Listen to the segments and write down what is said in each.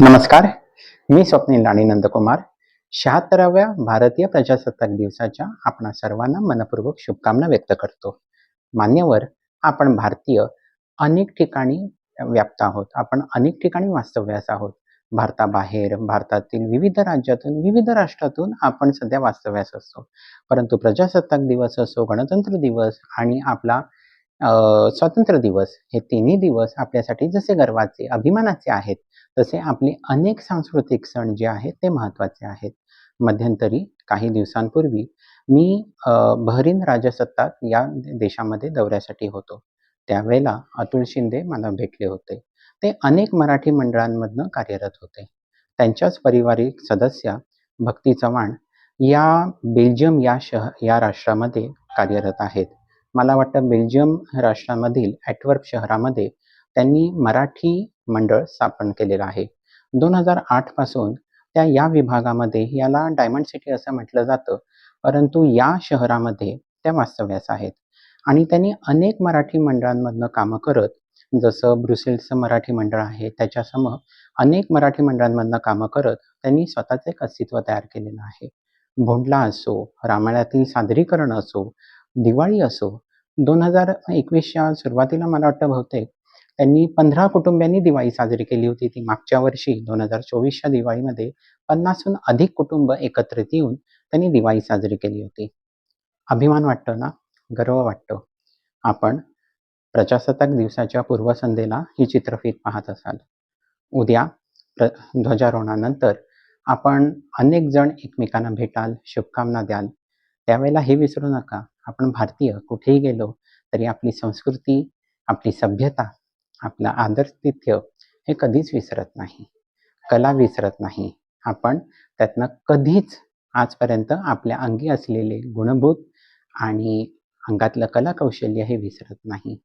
नमस्कार मी स्वप्नील राणी नंदकुमार. शहात्तराव्या भारतीय प्रजासत्ताक दिवसाच्या आपणा सर्वांना मनपूर्वक शुभकामना व्यक्त करतो. मान्यवर आपण भारतीय अनेक ठिकाणी व्याप्त आहोत. आपण अनेक ठिकाणी वास्तव्यास आहोत. भारताबाहेर भारतातील विविध राज्यातून विविध राष्ट्रातून आपण सध्या वास्तव्यास असतो. परंतु प्रजासत्ताक दिवस असो गणतंत्र दिवस आणि आपला स्वातंत्र्य दिवस हे तिन्ही दिवस आपल्यासाठी जसे गर्वाचे अभिमानाचे आहेत तसे आपले अनेक सांस्कृतिक सण जे आहेत ते महत्त्वाचे आहेत. मध्यंतरी काही दिवसांपूर्वी मी बहरीन राजसत्ताक या देशामध्ये दौऱ्यासाठी होतो. त्यावेळेला अतुल शिंदे मला भेटले होते. ते अनेक मराठी मंडळांमधनं कार्यरत होते. त्यांच्याच पारिवारिक सदस्या भक्ती चव्हाण या बेल्जियम या शह या राष्ट्रामध्ये कार्यरत आहेत. मला वाटतं बेल्जियम राष्ट्रामधील ॲटवर्प शहरामध्ये त्यांनी मराठी मंडळ स्थापन केलेलं आहे. दोन हजार आठपासून त्या या विभागामध्ये याला डायमंड सिटी असं म्हटलं जातं परंतु या शहरामध्ये त्या वास्तव्यास आहेत. आणि त्यांनी अनेक मराठी मंडळांमधनं कामं करत जसं ब्रुसेल्सचं मराठी मंडळ आहे त्याच्यासमोर अनेक मराठी मंडळांमधनं कामं करत त्यांनी स्वतःचं एक अस्तित्व तयार केलेलं आहे. भोंडला असो रामायणातील सादरीकरण असो दिवाळी असो दोन हजार एकवीसच्या सुरुवातीला मला वाटतं बहुतेक त्यांनी पंधरा कुटुंबियांनी दिवाळी साजरी केली होती. ती मागच्या वर्षी दोन हजार चोवीसच्या दिवाळीमध्ये पन्नासहून अधिक कुटुंब एकत्रित येऊन त्यांनी दिवाळी साजरी केली होती. अभिमान वाटतो ना? गर्व वाटतो. आपण प्रजासत्ताक दिवसाच्या पूर्वसंध्येला ही चित्रफित पाहत असाल. उद्या प्र ध्वजारोहणानंतर आपण अनेक जण एकमेकांना भेटाल शुभकामना द्याल. त्यावेळेला हे विसरू नका. आपण भारतीय कुठेही गेलो तरी आपली संस्कृती आपली सभ्यता आपलं आदरतिथ्य हे कधीच विसरत नाही. कला विसरत नाही. आपण त्यातनं कधीच आजपर्यंत आपल्या अंगी असलेले गुणभूत आणि अंगातलं कलाकौशल्य हे विसरत नाही.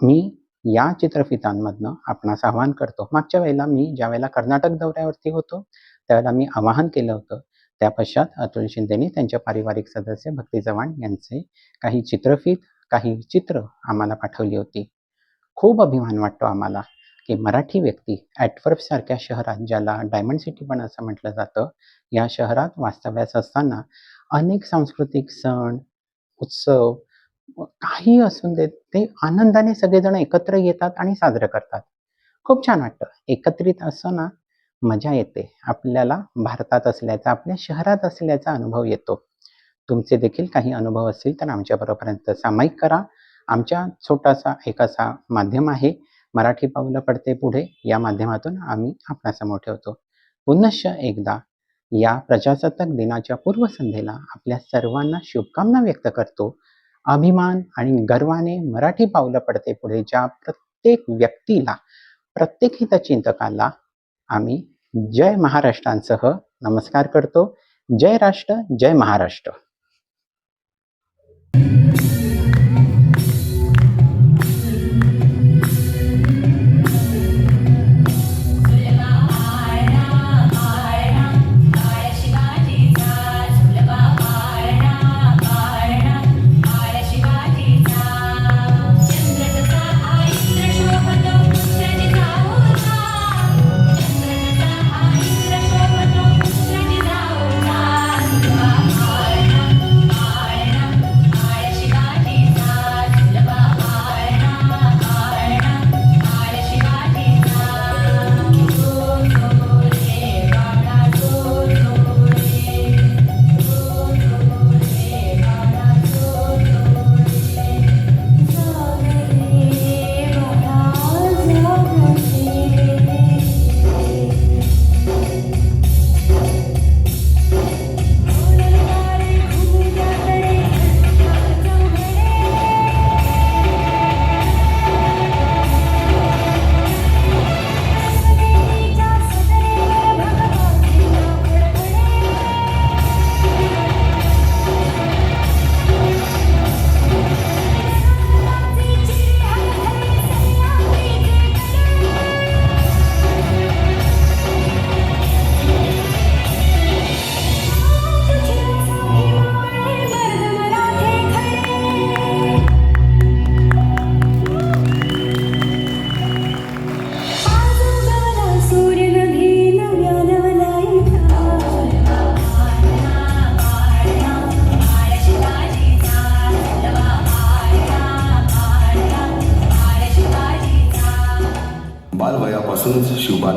मी या चित्रफितांमधनं आपणास आवाहन करतो. मागच्या वेळेला मी ज्या वेळेला कर्नाटक दौऱ्यावरती होतो त्यावेळेला मी आवाहन केलं होतं त्या पश्चात अतुल शिंदेनी त्यांच्या पारिवारिक सदस्य भक्ती चव्हाण यांचे काही चित्रफित काही चित्र आम्हाला पाठवली होती. खूप अभिमान वाटतो आम्हाला की मराठी व्यक्ती ॲटवर्पसारख्या शहरात ज्याला डायमंड सिटी पण असं म्हटलं जातं या शहरात वास्तव्यास असताना अनेक सांस्कृतिक सण उत्सव काही असून देत ते आनंदाने सगळेजण एकत्र येतात आणि साजरं करतात. खूप छान वाटतं. एकत्रित असं ना मजा येते. आपल्याला भारतात असल्याचा आपल्या शहरात असल्याचा अनुभव येतो. तुमचे देखील काही अनुभव असतील तर आमच्याबरोबरपर्यंत सामायिक करा. आमच्या छोटासा एक असा माध्यम आहे मराठी पावलं पडते पुढे या माध्यमातून आम्ही आपणासमोर ठेवतो. पुनश्च एकदा या प्रजासत्ताक दिनाच्या पूर्वसंध्येला आपल्या सर्वांना शुभकामना व्यक्त करतो. अभिमान आणि गर्वाने मराठी पावलं पडते पुढेच्या प्रत्येक व्यक्तीला प्रत्येक हितचिंतकाला आम्ही जय महाराष्ट्रांसह नमस्कार करतो. जय राष्ट्र जय महाराष्ट्र. बालवयापासूनच शिवबान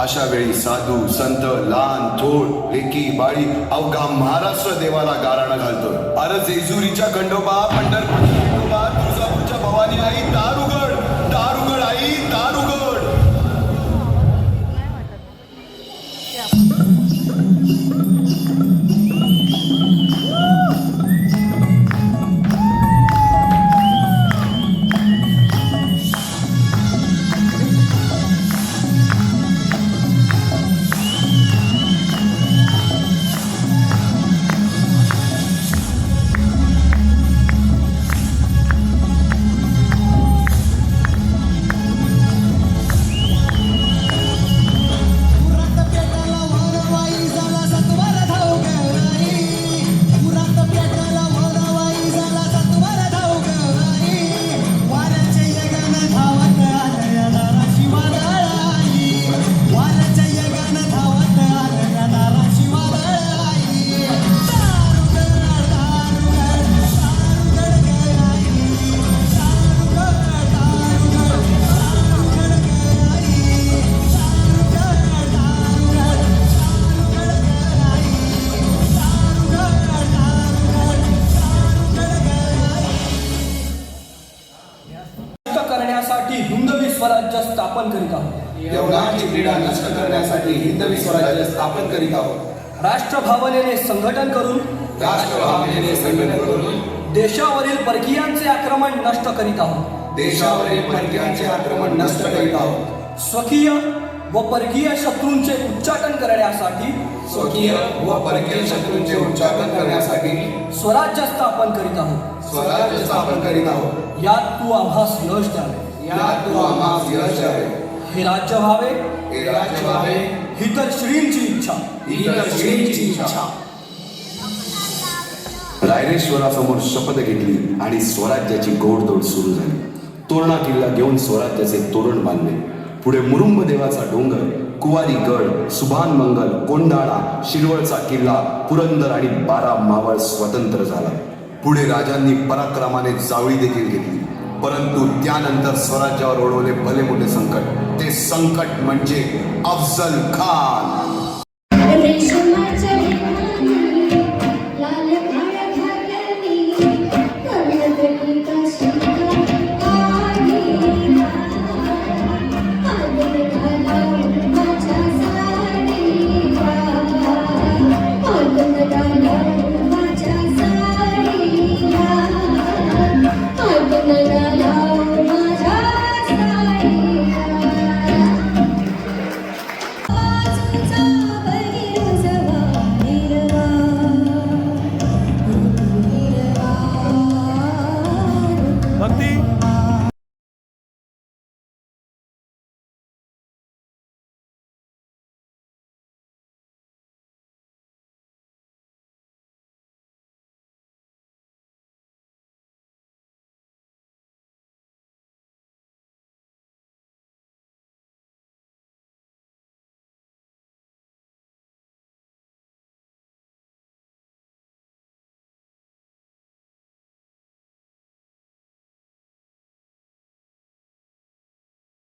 अशा वेळी साधू संत लहान थोर लेकी बाळी अवघा महाराष्ट्र देवाला गाराणं घालतो अरे जेजुरीच्या खंडोबा पंढरपूरच्या खंडोबा तुळजापूरच्या भवानी आई दारू करण्यासाठी हिंदवी स्वराज्य स्थापन करीत आहोत. राष्ट्रभावनेने संघटन करून राष्ट्रभावनेने संघटन करून देशावरील परकीयांचे आक्रमण नष्ट करीत आहोत. देशावरील परकीयांचे आक्रमण नष्ट करीत आहोत. स्वकीय व परकीय शत्रूंचे उच्चाटन करण्यासाठी स्वकीय व परकीय शत्रूंचे उच्चाटन करण्यासाठी स्वराज्य स्थापन करीत आहोत. स्वराज्य स्थापन करीत आहोत. यात तू आम्हास यश द्यावे. यात तू आम्हास यश द्यावे. हे राज्य व्हावे. हे राज्य व्हावे. ही तर श्रींची इच्छा. ही तर श्रींची इच्छा. रायरेश्वरासमोर शपथ घेतली आणि स्वराज्याची गोडदोड सुरू झाली. तोरणा किल्ला घेऊन स्वराज्याचे तोरण बांधले. पुढे मुरुंब देवाचा डोंगर कुवारी गड सुभान मंगल कोंडाळा शिरवळचा किल्ला पुरंदर आणि बारा मावळ स्वतंत्र झाला. पुढे राजांनी पराक्रमाने जावळी देखील घेतली. परंतु त्यानंतर स्वराज्यावर ओढवले भले मोठे संकट. संकट म्हणजे अफजल खान.